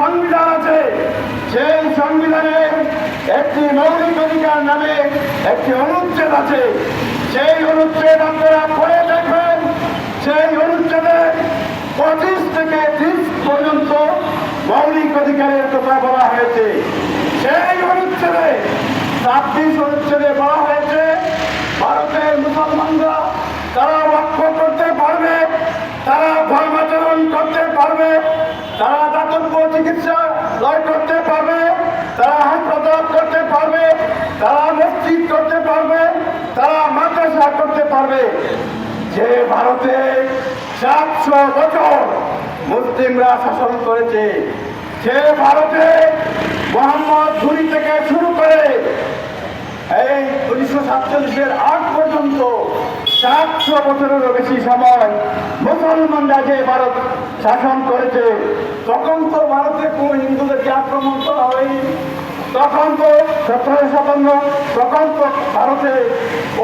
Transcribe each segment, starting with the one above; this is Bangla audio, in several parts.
সংবিধান আছে। সেই সংবিধানে একটি মৌলিক অধিকার নামে একটি অনুচ্ছেদ আছে। সেই অনুচ্ছেদ আপনারা পড়ে দেখবেন। সেই অনুচ্ছেদে পঁচিশ থেকে ত্রিশ পর্যন্ত মৌলিক অধিকারের কথা বলা হয়েছে। সেই অনুচ্ছেদে ছাব্বিশ অনুচ্ছেদে বলা হয়েছে ভারতের মুসলমানরা তারা লক্ষ্য করতে পারবে তারা ধর্মাচরণ করতে পারবে তারা দাতব্য চিকিৎসা লয় করতে পারবে, তারা হাসপাতাল করতে পারবে, তারা মসজিদ করতে পারবে, তারা মাদ্রাসা করতে পারবে। যে ভারতে সাতশো বছর মুসলিমরা শাসন করেছে, সে ভারতে মোহাম্মদ ঘুরি থেকে শুরু করে এই উনিশশো সাতচল্লিশের আগ পর্যন্ত সাতশো বছরেরও বেশি সময় মুসলমানরা যে ভারত শাসন করেছে। তখন তো ভারতে কোনো হিন্দুদেরকে আক্রমণ করা হয়নি। তখন তো সতেরো সাতান্ন, তখন তো ভারতে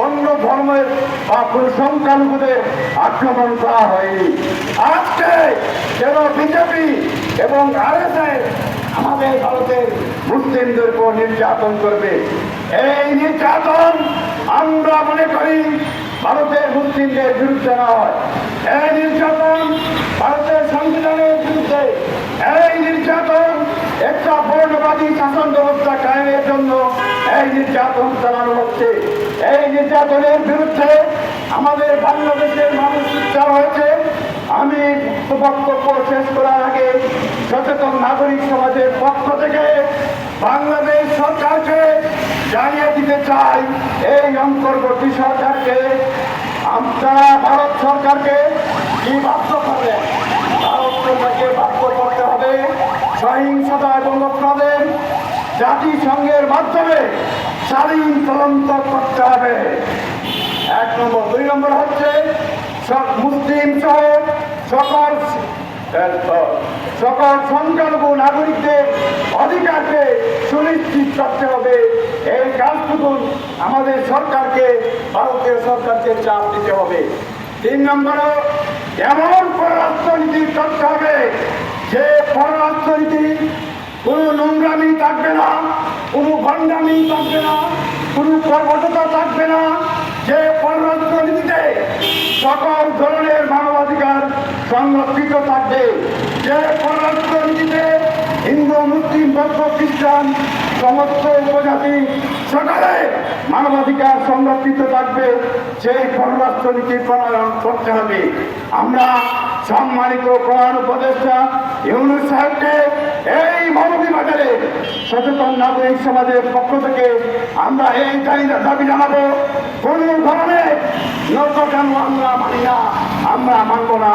অন্য ধর্মের বা কোনো সংখ্যালঘুদের আক্রমণ করা হয়নি। আজকে কেন বিজেপি এবং আরএসএস আমাদের ভারতের মুসলিমদের উপর নির্যাতন করবে। এই নির্যাতন আমরা মনে করি ভারতের মুসলিমদের বিরুদ্ধে নয়। এই নির্যাতন ভারতের সংবিধানের বিরুদ্ধে এই নির্যাতন একটা বর্ণবাদী শাসন ব্যবস্থা কায়েমের জন্য এই নির্যাতন চালানো হচ্ছে। এই নির্যাতনের বিরুদ্ধে আমাদের বাংলাদেশের মানুষ উচ্চার হয়েছে। আমি বক্তব্য শেষ করার আগে সচেতন নাগরিক সমাজের পক্ষ থেকে বাংলাদেশ সরকারকে জানিয়ে দিতে চাই, এই অন্তর্বর্তী সরকারকে, আপনারা, ভারত সরকারকে কি বাধ্য করবেন ভারত সরকারকে বাধ্য করতে হবে সহিংসতা এবং অপরাধের জাতিসংঘের মাধ্যমে স্বাধীন তদন্ত করতে হবে। এক নম্বর। দুই নম্বর হচ্ছে, সব মুসলিম সহ সকল সকল সংখ্যালঘু নাগরিকদের অধিকারকে সুনিশ্চিত করতে হবে। এই কাজটুকু আমাদের সরকারকে, ভারতীয় সরকারকে চাপ দিতে হবে। তিন নম্বরও এমন পররাষ্ট্রনীতি করতে হবে যে পররাষ্ট্রনীতি কোনো নোংরামি থাকবে না কোনো ভণ্ডামি থাকবে না, কোনো কর্মঠতা থাকবে না। যে পররাষ্ট্রনীতিতে সকল ধরনের মানবাধিকার সংরক্ষিত থাকবে, যে পররাষ্ট্রনীতিতে হিন্দু, মুসলিম, বৌদ্ধ, খ্রিস্টান, সমস্ত উপজাতি সকলে মানবাধিকার সংরক্ষিত থাকবে, সেই পররাষ্ট্রনীতি প্রণয়ন করতে হবে। আমরা সম্মানিত প্রধান উপদেষ্টা ইউনুস সাহেবকে সচেতন নাগরিক সমাজের পক্ষ থেকে আমরা এই চাহিদা দাবি জানাব, কোন ধরনের নৌকানো আমরা মানি না, আমরা মানব না।